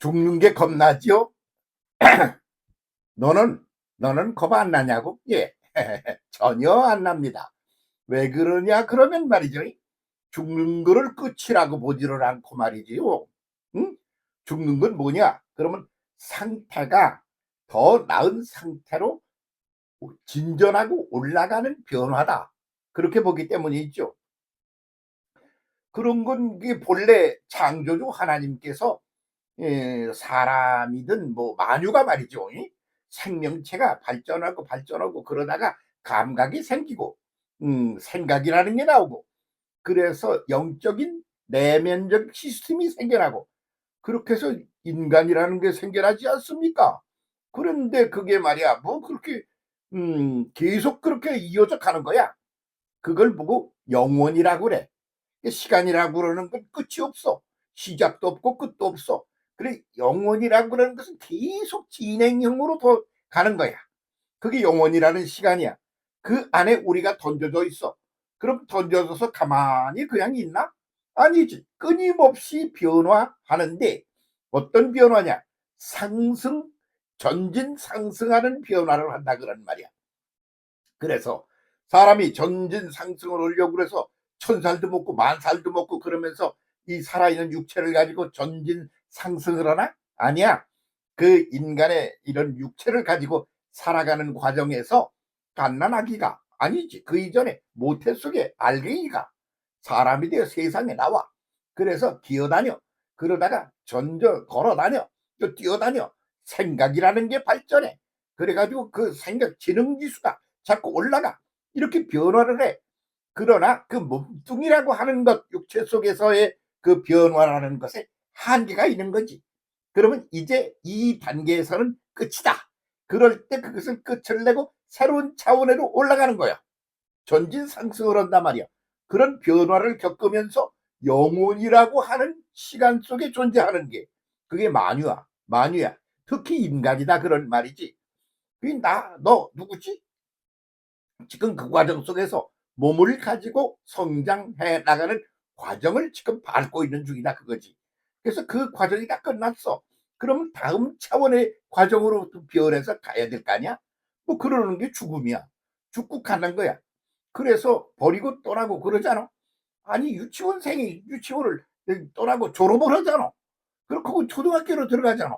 죽는 게 겁나지요? 너는, 너는 겁 안 나냐고? 예. 전혀 안 납니다. 왜 그러냐? 그러면 말이죠. 죽는 거를 끝이라고 보지를 않고 말이지요. 응? 죽는 건 뭐냐? 그러면 상태가 더 나은 상태로 진전하고 올라가는 변화다. 그렇게 보기 때문이죠. 그런 건 본래 창조주 하나님께서 예, 사람이든 뭐 마녀가 말이죠. 이? 생명체가 발전하고 발전하고 그러다가 감각이 생기고 음, 생각이라는 게 나오고 그래서 영적인 내면적 시스템이 생겨나고 그렇게 해서 인간이라는 게 생겨나지 않습니까? 그런데 그게 말이야 뭐 그렇게 음, 계속 그렇게 이어져 가는 거야. 그걸 보고 영원이라고 그래. 시간이라고 그러는 건 끝이 없어. 시작도 없고 끝도 없어. 그래 영원이라고 그러는 것은 계속 진행형으로 더 가는 거야. 그게 영원이라는 시간이야. 그 안에 우리가 던져져 있어. 그럼 던져져서 가만히 그냥 있나? 아니지. 끊임없이 변화하는데 어떤 변화냐? 상승, 전진 상승하는 변화를 한다 그런 말이야. 그래서 사람이 전진 상승을 하려고 그래서 천 살도 먹고 만 살도 먹고 그러면서 이 살아있는 육체를 가지고 전진 상승을 하나? 아니야. 그 인간의 이런 육체를 가지고 살아가는 과정에서 갓난아기가 아니지. 그 이전에 모태 속에 알갱이가 사람이 되어 세상에 나와. 그래서 기어다녀. 그러다가 전저 걸어다녀. 또 뛰어다녀. 생각이라는 게 발전해. 그래가지고 그 생각 지능 지수가 자꾸 올라가. 이렇게 변화를 해. 그러나 그 몸뚱이라고 하는 것, 육체 속에서의 그 변화라는 것에 한계가 있는 거지. 그러면 이제 이 단계에서는 끝이다. 그럴 때 그것은 끝을 내고 새로운 차원으로 올라가는 거야. 전진 상승을 한단 말이야. 그런 변화를 겪으면서 영혼이라고 하는 시간 속에 존재하는 게 그게 만유야. 만유야. 특히 인간이다 그런 말이지. 그게 나, 너 누구지? 지금 그 과정 속에서 몸을 가지고 성장해 나가는 과정을 지금 밟고 있는 중이다 그거지. 그래서 그 과정이 다 끝났어. 그러면 다음 차원의 과정으로 변해서 가야 될 거 아니야? 뭐 그러는 게 죽음이야. 죽고 가는 거야. 그래서 버리고 떠나고 그러잖아. 아니 유치원생이 유치원을 떠나고 졸업을 하잖아. 그렇고 초등학교로 들어가잖아.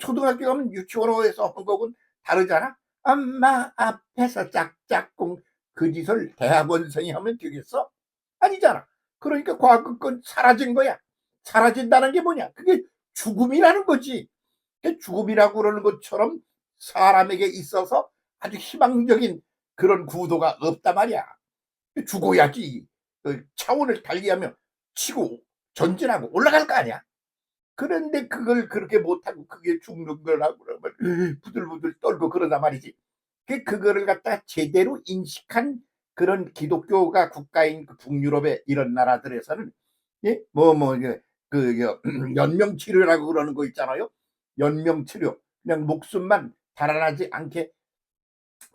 초등학교 가면 유치원에서 한 거군 다르잖아. 엄마 앞에서 짝짝꿍 그 짓을 대학원생이 하면 되겠어? 아니잖아. 그러니까 건 사라진 거야. 사라진다는 게 뭐냐? 그게 죽음이라는 거지. 그 죽음이라고 그러는 것처럼 사람에게 있어서 아주 희망적인 그런 구도가 없단 말이야. 죽어야지. 그 차원을 달리하면 치고 전진하고 올라갈 거 아니야. 그런데 그걸 그렇게 못하고 그게 죽는 거라고 그러면 부들부들 떨고 그러단 말이지. 그 그거를 갖다 제대로 인식한 그런 기독교가 국가인 그 북유럽의 이런 나라들에서는 예? 뭐뭐 그 연명 치료라고 그러는 거 있잖아요. 연명 치료. 그냥 목숨만 달아나지 않게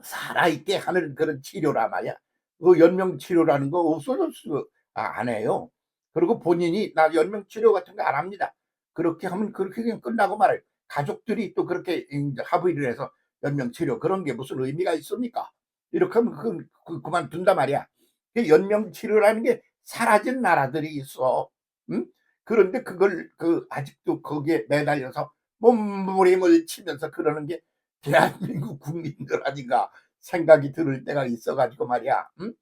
살아있게 하는 그런 치료라 말이야. 그 연명 치료라는 거 없어졌어. 아, 안 해요. 그리고 본인이 나 연명 치료 같은 거 안 합니다. 그렇게 하면 그렇게 그냥 끝나고 말아요. 가족들이 또 그렇게 합의를 해서 연명 치료 그런 게 무슨 의미가 있습니까? 이렇게 하면 그, 그 그만둔단 말이야. 그 연명 치료라는 게 사라진 나라들이 있어. 응? 그런데 그걸 그 아직도 거기에 매달려서 몸부림을 치면서 그러는 게 대한민국 국민들 아닌가 생각이 들을 때가 있어가지고 말이야. 응?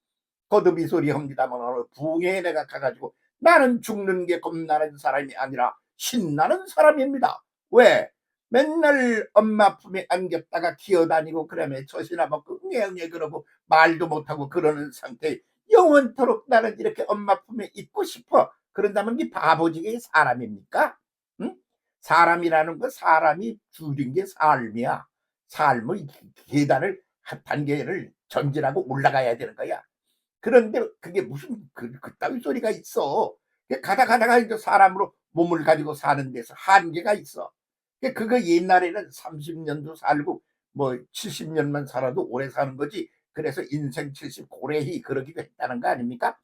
거듭이 소리 합니다만 어느 부에 내가 가가지고 나는 죽는 게 겁나는 사람이 아니라 신나는 사람입니다. 왜? 맨날 엄마 품에 안겼다가 기어다니고 그러면 젖이나 먹고 응애응애 그러고 말도 못하고 그러는 상태 영원토록 나는 이렇게 엄마 품에 있고 싶어. 그런다면 이 바보지게 사람입니까? 응? 사람이라는 거 사람이 줄인 게 삶이야. 삶의 계단을 한 단계를 전진하고 올라가야 되는 거야. 그런데 그게 무슨 그, 그따위 소리가 있어. 가다 가다가 이제 사람으로 몸을 가지고 사는 데서 한계가 있어. 그거 옛날에는 30년도 살고 뭐 70년만 살아도 오래 사는 거지. 그래서 인생 70 고래히 그러기도 했다는 거 아닙니까?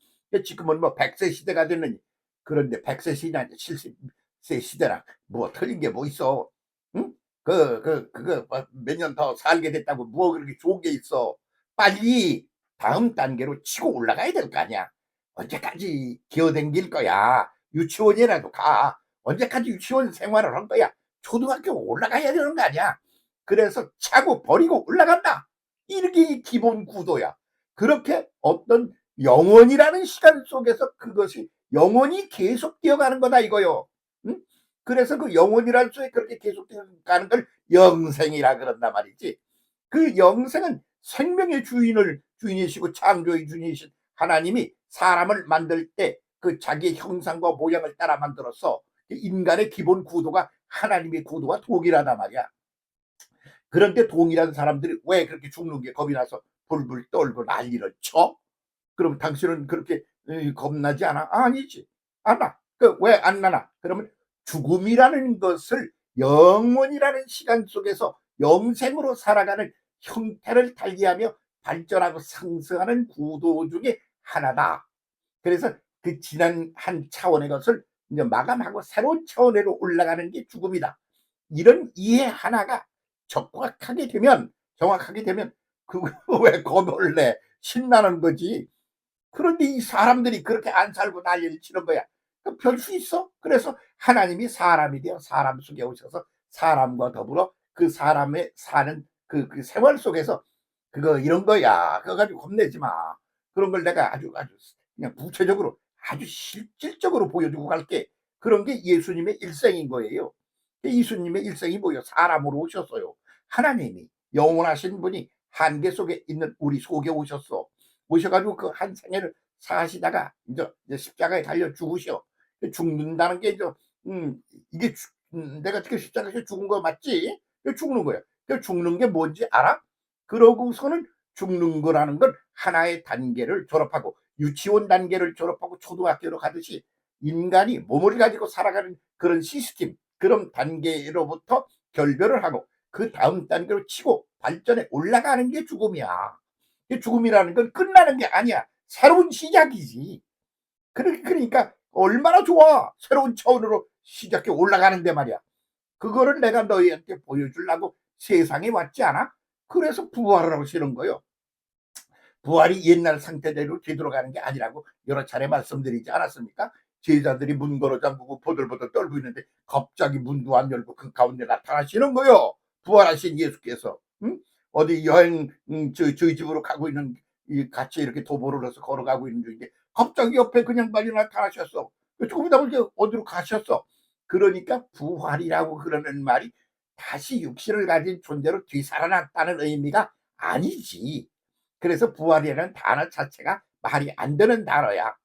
지금은 뭐 100세 시대가 됐느니 그런데 100세 시대나 70새 시대랑 뭐 틀린 게 뭐 있어? 응? 그, 그, 그거 몇 년 더 살게 됐다고 뭐 그렇게 좋은 게 있어? 빨리 다음 단계로 치고 올라가야 될 거 아니야. 언제까지 기어댕길 거야? 유치원이라도 가. 언제까지 유치원 생활을 할 거야? 초등학교 올라가야 되는 거 아니야? 그래서 차고 버리고 올라간다. 이게 기본 구도야. 그렇게 어떤 영원이라는 시간 속에서 그것이 영원히 계속 뛰어가는 거다 이거요. 응? 그래서 그 영원이라는 속에 그렇게 계속 뛰어가는 걸 영생이라 그런단 말이지. 그 영생은 생명의 주인을 주인이시고 창조의 주인이신 하나님이 사람을 만들 때 그 자기의 형상과 모양을 따라 만들어서 인간의 기본 구도가 하나님의 구도와 동일하단 말이야. 그런데 동일한 사람들이 왜 그렇게 죽는 게 겁이 나서 불불 떨고 난리를 쳐? 그럼 당신은 그렇게 에, 겁나지 않아? 아니지. 않아. 그왜 안 나나? 그러면 죽음이라는 것을 영원이라는 시간 속에서 영생으로 살아가는 형태를 달리하며 발전하고 상승하는 구도 중에 하나다. 그래서 그 지난 한 차원의 것을 이제 마감하고 새로운 차원으로 올라가는 게 죽음이다. 이런 이해 하나가 정확하게 되면 정확하게 되면 그거 왜 겁을 내 신나는 거지. 그런데 이 사람들이 그렇게 안 살고 난리를 치는 거야. 별수 있어? 그래서 하나님이 사람이 되어 사람 속에 오셔서 사람과 더불어 그 사람의 사는 그, 그 생활 속에서 그거 이런 거야. 그거 가지고 겁내지 마. 그런 걸 내가 아주 아주 그냥 구체적으로 아주 실질적으로 보여주고 갈게. 그런 게 예수님의 일생인 거예요. 예수님의 일생이 뭐예요? 사람으로 오셨어요. 하나님이 영원하신 분이 한계 속에 있는 우리 속에 오셨어. 오셔가지고 그 한 생애를 사시다가 이제 이제 십자가에 달려 죽으셔. 죽는다는 게 이제 음 이게 죽- 음, 내가 지금 십자가에서 죽은 거 맞지? 죽는. 그 죽는 게 뭔지 알아? 그러고서는 죽는 거라는 건 하나의 단계를 졸업하고 유치원 단계를 졸업하고 초등학교로 가듯이 인간이 몸을 가지고 살아가는 그런 시스템, 그런 단계로부터 결별을 하고 그 다음 단계로 치고 발전해 올라가는 게 죽음이야. 이 죽음이라는 건 끝나는 게 아니야. 새로운 시작이지. 그러- 그러니까 얼마나 좋아. 새로운 차원으로 시작해 올라가는데 말이야. 그거를 내가 너희한테 보여주려고 세상에 왔지 않아? 그래서 부활을 하시는 거요. 부활이 옛날 상태대로 되돌아가는 게 아니라고 여러 차례 말씀드리지 않았습니까? 제자들이 문 걸어 잠그고 보들보들 떨고 있는데 갑자기 문도 안 열고 그 가운데 나타나시는 거요. 부활하신 예수께서 응? 어디 여행 음, 저, 저희 집으로 가고 있는 이 같이 이렇게 도보를 해서 걸어가고 있는 중인데 갑자기 옆에 그냥 빨리 나타나셨어. 조금 이따 보니까 어디로 가셨어. 그러니까 부활이라고 그러는 말이 다시 육신을 가진 존재로 되살아났다는 의미가 아니지. 그래서 부활이라는 단어 자체가 말이 안 되는 단어야.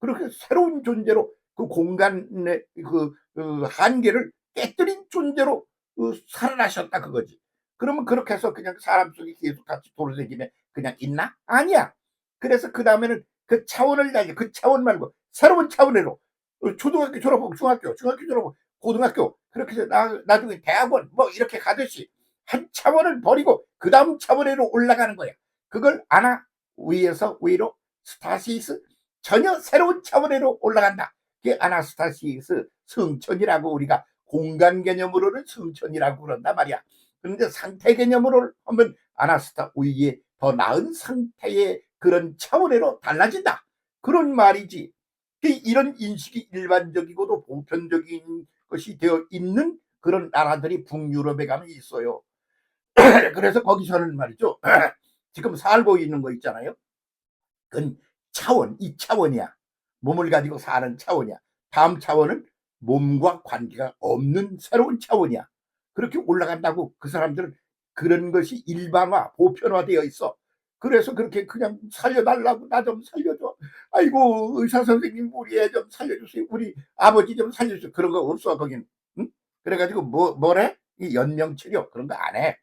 그렇게 새로운 존재로 그 공간의 그, 그 한계를 깨뜨린 존재로 그 살아나셨다 그거지. 그러면 그렇게 해서 그냥 사람 속에 계속 같이 돌아다니면 그냥 있나? 아니야. 그래서 그 다음에는 그 차원을 달리 그 차원 말고 새로운 차원으로 어, 초등학교 졸업하고 중학교, 중학교 졸업하고 고등학교 그렇게 해서 나, 나중에 대학원 뭐 이렇게 가듯이 한 차원을 버리고 그 다음 차원으로 올라가는 거야. 그걸 아나 위에서 위로 스타시스 전혀 새로운 차원으로 올라간다. 그게 아나스타시스 성천이라고 우리가 공간 개념으로는 성천이라고 그런단 말이야. 그런데 상태 개념으로 하면 아나스타 위에 더 나은 상태의 그런 차원으로 달라진다. 그런 말이지. 그 이런 인식이 일반적이고도 보편적인 것이 되어 있는 그런 나라들이 북유럽에 가면 있어요. 그래서 거기서는 말이죠. 지금 살고 있는 거 있잖아요. 그건 차원, 이 차원이야. 몸을 가지고 사는 차원이야. 다음 차원은 몸과 관계가 없는 새로운 차원이야. 그렇게 올라간다고 그 사람들은 그런 것이 일반화, 보편화되어 있어. 그래서 그렇게 그냥 살려달라고 나 좀 살려줘. 아이고 의사 선생님 우리 애 좀 살려주세요. 우리 아버지 좀 살려주세요. 그런 거 없어 거긴. 응? 그래가지고 뭐 뭐래? 이 연명 치료 그런 거 안 해.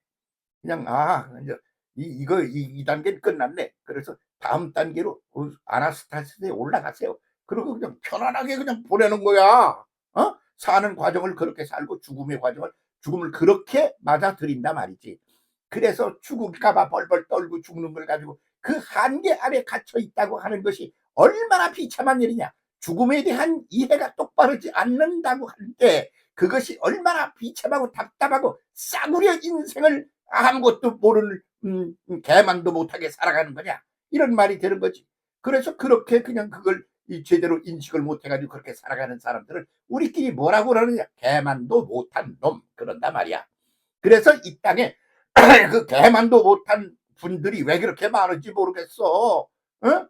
그냥 아 이제 이 이거 이, 이 단계는 끝났네. 그래서 다음 단계로 어, 아나스타시스에 올라가세요. 그리고 그냥 편안하게 그냥 보내는 거야. 어? 사는 과정을 그렇게 살고 죽음의 과정을 죽음을 그렇게 맞아들인다 말이지. 그래서 죽을까봐 벌벌 떨고 죽는 걸 가지고 그 한계 안에 갇혀 있다고 하는 것이 얼마나 비참한 일이냐. 죽음에 대한 이해가 똑바르지 않는다고 할때 그것이 얼마나 비참하고 답답하고 싸구려 인생을 아무것도 모르는 음, 음, 개망도 못하게 살아가는 거냐 이런 말이 되는 거지. 그래서 그렇게 그냥 그걸 이 제대로 인식을 못해가지고 그렇게 살아가는 사람들을 우리끼리 뭐라고 그러느냐 개만도 못한 놈 그런단 말이야. 그래서 이 땅에 그 개만도 못한 분들이 왜 그렇게 많은지 모르겠어. 어?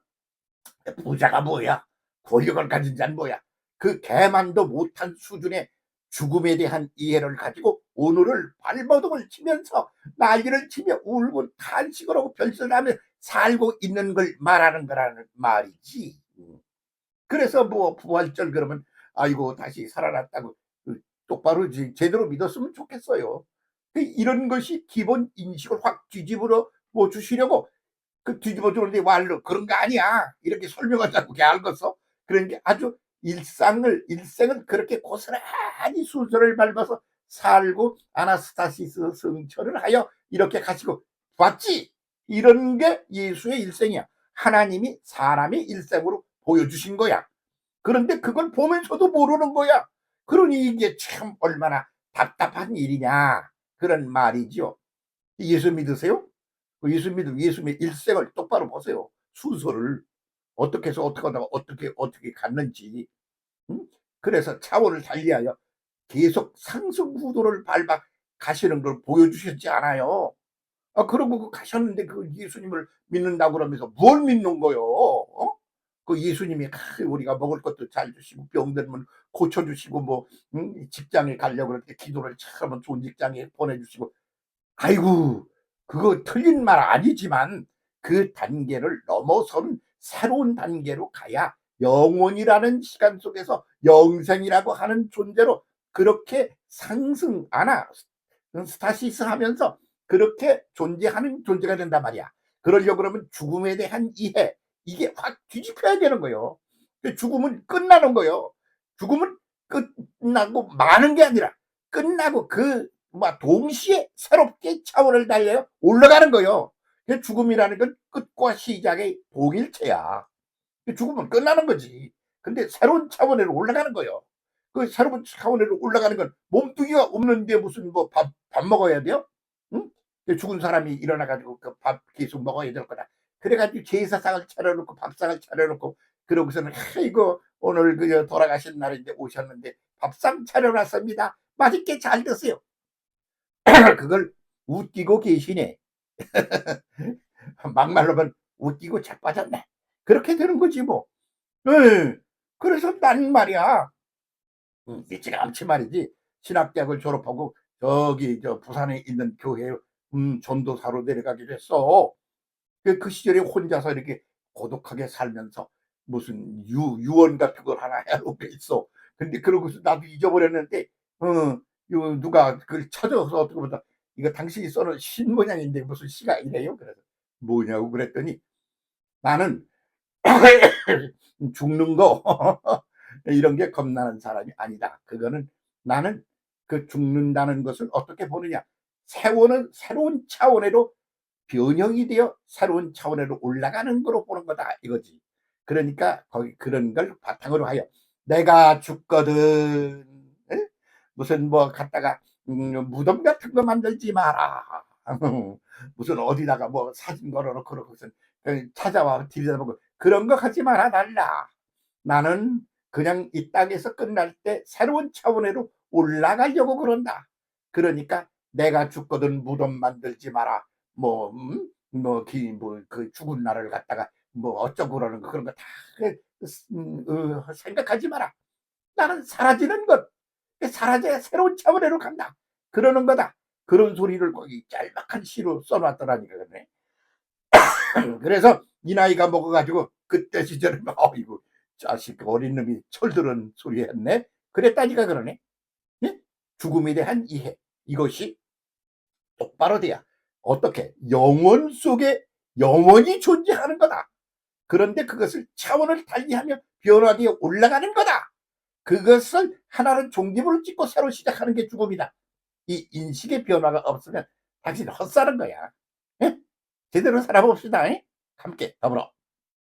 부자가 뭐야? 권력을 가진 자는 뭐야? 그 개만도 못한 수준의 죽음에 대한 이해를 가지고 오늘을 발버둥을 치면서 난리를 치며 울고 탄식을 하고 별설하며 살고 있는 걸 말하는 거라는 말이지. 그래서 뭐 부활절 그러면 아이고 다시 살아났다고 그 똑바로 지- 제대로 믿었으면 좋겠어요. 그 이런 것이 기본 인식을 확 뒤집어 뭐 주시려고 그 뒤집어 주는데 말로 그런 거 아니야. 이렇게 설명하자고 걔 알겠어. 그런 게 아주 일상을 일생을 그렇게 고스란히 순서를 밟아서 살고 아나스타시스 성처를 하여 이렇게 가시고 봤지. 이런 게 예수의 일생이야. 하나님이 사람의 일생으로 보여주신 거야. 그런데 그걸 보면서도 모르는 거야. 그러니 이게 참 얼마나 답답한 일이냐. 그런 말이죠. 예수 믿으세요? 그 예수 믿으면 예수님의 일생을 똑바로 보세요. 순서를. 어떻게 해서 어떻게 하다가 어떻게, 어떻게 갔는지. 응? 그래서 차원을 달리하여 계속 상승 구도를 밟아 가시는 걸 보여주셨지 않아요. 아, 그러고 그 가셨는데 그 예수님을 믿는다고 그러면서 뭘 믿는 거요? 어? 그 예수님이 아, 우리가 먹을 것도 잘 주시고 병들면 고쳐주시고 뭐 응? 직장에 가려고 때 기도를 참 좋은 직장에 보내주시고 아이고 그거 틀린 말 아니지만 그 단계를 넘어선 새로운 단계로 가야 영혼이라는 시간 속에서 영생이라고 하는 존재로 그렇게 상승 아나 스타시스 하면서 그렇게 존재하는 존재가 된단 말이야. 그러려고 그러면 죽음에 대한 이해 이게 확 뒤집혀야 되는 거예요. 죽음은 끝나는 거예요. 죽음은 끝나고 마는 게 아니라 끝나고 그뭐 동시에 새롭게 차원을 달려요 올라가는 거예요. 그 죽음이라는 건 끝과 시작의 동일체야. 그 죽음은 끝나는 거지. 근데 새로운 차원으로 올라가는 거예요. 그 새로운 차원으로 올라가는 건 몸뚱이가 없는데 무슨 뭐 밥 밥 먹어야 돼요? 응? 그 죽은 사람이 일어나가지고 그 밥 계속 먹어야 될 거다. 그래가지고 제사상을 차려놓고 밥상을 차려놓고 그러고서는 아이고 오늘 그 돌아가신 날인데 오셨는데 밥상 차려놨습니다. 맛있게 잘 드세요. 그걸 웃기고 계시네. 막말로면 웃기고 자빠졌네. 그렇게 되는 거지 뭐. 예. 그래서 난 말이야. 음, 일찌감치 말이지. 신학대학을 졸업하고 저기 저 부산에 있는 교회 음, 전도사로 내려가기로 했어. 그, 그 시절에 혼자서 이렇게 고독하게 살면서 무슨 유, 유언 같은 걸 하나 해놓은 게 있어. 근데 그러고서 나도 잊어버렸는데, 어, 요 누가 그걸 찾아서 어떻게 보다 이거 당신이 써놓은 신 모양인데 무슨 시가 이래요? 그래서 뭐냐고 그랬더니 나는 죽는 거 이런 게 겁나는 사람이 아니다. 그거는 나는 그 죽는다는 것을 어떻게 보느냐? 세월은 새로운 차원으로 변형이 되어 새로운 차원으로 올라가는 거로 보는 거다 이거지. 그러니까 거기 그런 걸 바탕으로 하여 내가 죽거든 에? 무슨 뭐 갖다가 음, 무덤 같은 거 만들지 마라. 무슨 어디다가 뭐 사진 걸어놓고 그러고선 찾아와 들여다보고 그런 거 하지 말아 달라. 나는 그냥 이 땅에서 끝날 때 새로운 차원으로 올라가려고 그런다. 그러니까 내가 죽거든 무덤 만들지 마라. 뭐, 음? 뭐, 기, 뭐, 그 죽은 날을 갖다가 뭐 어쩌고 그러는 거 그런 거다 음, 어, 생각하지 마라. 나는 사라지는 것. 사라져야 새로운 차원으로 간다. 그러는 거다. 그런 소리를 거기 짤막한 시로 써놨더라니까. 그러네. 그래서 이 나이가 먹어가지고 그때 시절에 어이구 자식 어린 놈이 철들은 소리 했네. 그랬다니까 그러네. 예? 죽음에 대한 이해 이것이 똑바로 돼야 어떻게 영원 속에 영원히 존재하는 거다. 그런데 그것을 차원을 달리하며 변화되어 올라가는 거다. 그것을 하나는 종기부를 찍고 새로 시작하는 게 죽음이다. 이 인식의 변화가 없으면 당신 헛사는 거야. 예? 제대로 살아봅시다. 예? 함께 더불어.